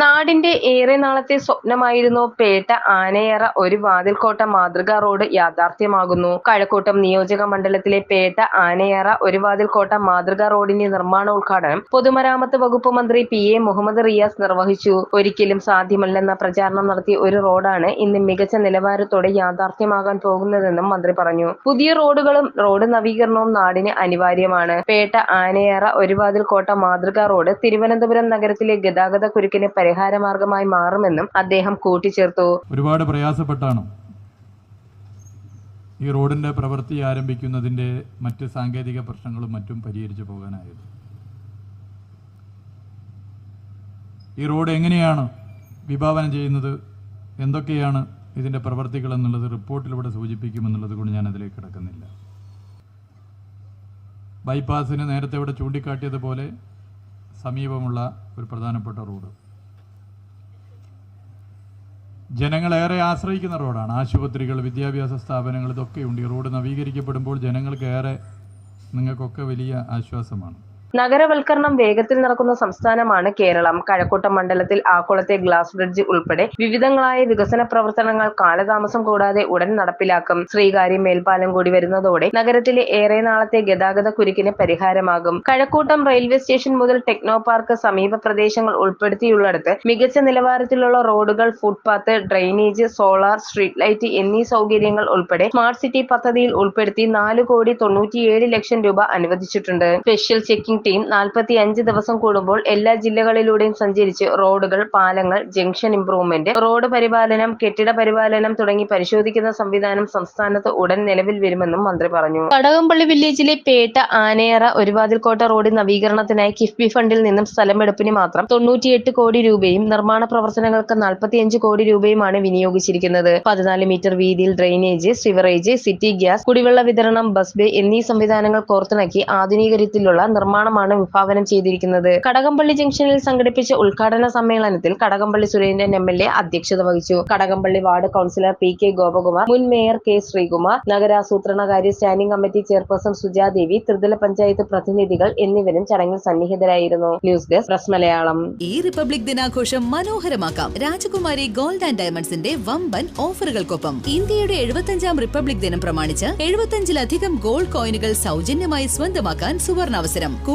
നാടിന്റെ ഏറെ നാളത്തെ സ്വപ്നമായിരുന്നു പേട്ട ആനയറ ഒരു വാതിൽക്കോട്ട മാതൃകാ റോഡ് യാഥാർത്ഥ്യമാകുന്നു. കഴക്കൂട്ടം നിയോജക മണ്ഡലത്തിലെ പേട്ട ആനയറ ഒരു വാതിൽക്കോട്ട മാതൃകാ റോഡിന്റെ നിർമ്മാണ ഉദ്ഘാടനം പൊതുമരാമത്ത് വകുപ്പ് മന്ത്രി പി എ മുഹമ്മദ് റിയാസ് നിർവഹിച്ചു. ഒരിക്കലും സാധ്യമല്ലെന്ന പ്രചാരണം നടത്തിയ ഒരു റോഡാണ് ഇന്ന് മികച്ച നിലവാരത്തോടെ യാഥാർത്ഥ്യമാകാൻ പോകുന്നതെന്നും മന്ത്രി പറഞ്ഞു. പുതിയ റോഡുകളും റോഡ് നവീകരണവും നാടിന് അനിവാര്യമാണ്. പേട്ട ആനയറ ഒരു വാതിൽക്കോട്ട മാതൃകാ റോഡ് തിരുവനന്തപുരം നഗരത്തിലെ ഗതാഗത കുരുക്കിന് പരിഹാരമാർഗമായി മാറുമെന്നും അദ്ദേഹം കൂട്ടിച്ചേർത്തു. ഒരുപാട് പ്രയാസപ്പെട്ടാണ് ഈ റോഡിന്റെ പ്രവൃത്തി ആരംഭിക്കുന്നതിന്റെ മറ്റ് സാങ്കേതിക പ്രശ്നങ്ങളും മറ്റും പരിഹരിച്ചു പോകാനായത്. ഈ റോഡ് എങ്ങനെയാണ് വിഭാവനം ചെയ്യുന്നത്? എന്തൊക്കെയാണ് ഇതിന്റെ പ്രവർത്തികൾ എന്നുള്ളത് റിപ്പോർട്ടിലൂടെ സൂചിപ്പിക്കുമെന്നുള്ളത് കൊണ്ട് ഞാൻ അതിലേക്ക് കിടക്കുന്നില്ല. ബൈപ്പാസിന് നേരത്തെ ഇവിടെ ചൂണ്ടിക്കാട്ടിയതുപോലെ സമീപമുള്ള ഒരു പ്രധാനപ്പെട്ട റോഡ്. ജനങ്ങളേറെ ആശ്രയിക്കുന്ന റോഡാണ്. ആശുപത്രികൾ വിദ്യാഭ്യാസ സ്ഥാപനങ്ങൾ ഇതൊക്കെയുണ്ട്. ഈ റോഡ് നവീകരിക്കപ്പെടുമ്പോൾ ജനങ്ങൾക്ക് ഏറെ നിങ്ങൾക്കൊക്കെ വലിയ ആശ്വാസമാണ്. നഗരവൽക്കരണം വേഗത്തിൽ നടക്കുന്ന സംസ്ഥാനമാണ് കേരളം. കഴക്കൂട്ടം മണ്ഡലത്തിൽ ആക്കുളത്തെ ഗ്ലാസ് ബ്രിഡ്ജ് ഉൾപ്പെടെ വിവിധങ്ങളായ വികസന പ്രവർത്തനങ്ങൾ കാലതാമസം കൂടാതെ ഉടൻ നടപ്പിലാക്കും. ശ്രീകാര്യ മേൽപ്പാലം കൂടി വരുന്നതോടെ നഗരത്തിലെ ഏറെ നാളത്തെ ഗതാഗത കുരുക്കിന് പരിഹാരമാകും. കഴക്കൂട്ടം റെയിൽവേ സ്റ്റേഷൻ മുതൽ ടെക്നോ പാർക്ക് സമീപ പ്രദേശങ്ങൾ ഉൾപ്പെടുത്തിയുള്ളിടത്ത് മികച്ച നിലവാരത്തിലുള്ള റോഡുകൾ footpath drainage solar street light എന്നീ സൗകര്യങ്ങൾ ഉൾപ്പെടെ സ്മാർട്ട് സിറ്റി പദ്ധതിയിൽ ഉൾപ്പെടുത്തി നാല് കോടി തൊണ്ണൂറ്റിയേഴ് ലക്ഷം രൂപ അനുവദിച്ചിട്ടുണ്ട്. സ്പെഷ്യൽ ചെക്കിംഗ് ടീം നാൽപ്പത്തി അഞ്ച് ദിവസം കൂടുമ്പോൾ എല്ലാ ജില്ലകളിലൂടെയും സഞ്ചരിച്ച് റോഡുകൾ പാലങ്ങൾ ജംഗ്ഷൻ ഇംപ്രൂവ്മെന്റ് റോഡ് പരിപാലനം കെട്ടിട പരിപാലനം തുടങ്ങി പരിശോധിക്കുന്ന സംവിധാനം സംസ്ഥാനത്ത് ഉടൻ നിലവിൽ വരുമെന്നും മന്ത്രി പറഞ്ഞു. കടകംപള്ളി വില്ലേജിലെ പേട്ട ആനയറ ഒരുവാതിൽക്കോട്ട റോഡ് നവീകരണത്തിനായി കിഫ്ബി ഫണ്ടിൽ നിന്നും സ്ഥലമെടുപ്പിന് മാത്രം തൊണ്ണൂറ്റിയെട്ട് കോടി രൂപയും നിർമ്മാണ പ്രവർത്തനങ്ങൾക്ക് നാൽപ്പത്തിയഞ്ച് കോടി രൂപയുമാണ് വിനിയോഗിച്ചിരിക്കുന്നത്. പതിനാല് മീറ്റർ വീതിയിൽ ഡ്രെയിനേജ് സിവറേജ് സിറ്റി ഗ്യാസ് കുടിവെള്ള വിതരണം ബസ് ബേ എന്നീ സംവിധാനങ്ങൾ കോർത്തിണക്കി ആധുനീകരിച്ചിലുള്ള നിർമ്മാണമാണ് വിഭാവനം ചെയ്തിരിക്കുന്നത്. കടകംപള്ളി ജംഗ്ഷനിൽ സംഘടിപ്പിച്ച ഉദ്ഘാടന സമ്മേളനത്തിൽ Kadakampally Surendran M L A അധ്യക്ഷത വഹിച്ചു. Kadakampally ward councillor P K Gopakumar മുൻ മേയർ കെ ശ്രീകുമാർ നഗരാസൂത്രണകാര്യ സ്റ്റാൻഡിംഗ് കമ്മിറ്റി ചെയർപേഴ്സൺ സുജാദേവി ത്രിതല പഞ്ചായത്ത് പ്രതിനിധികൾ എന്നിവരും ചടങ്ങിൽ സന്നിഹിതരായിരുന്നു. News desk press Malayalam. ഈ റിപ്പബ്ലിക് ദിനാഘോഷം മനോഹരമാക്കാം. രാജകുമാരി ഗോൾഡ് ആൻഡ് ഡയമണ്ട്സിന്റെ വമ്പൻ ഓഫറുകൾക്കൊപ്പം ഇന്ത്യയുടെ എഴുപത്തഞ്ചാം റിപ്പബ്ലിക് ദിനം പ്രമാണിച്ച് എഴുപത്തഞ്ചിലധികം ഗോൾഡ് കോയിനുകൾ സൗജന്യമായി സ്വന്തമാക്കാൻ സുവർണാവസരം.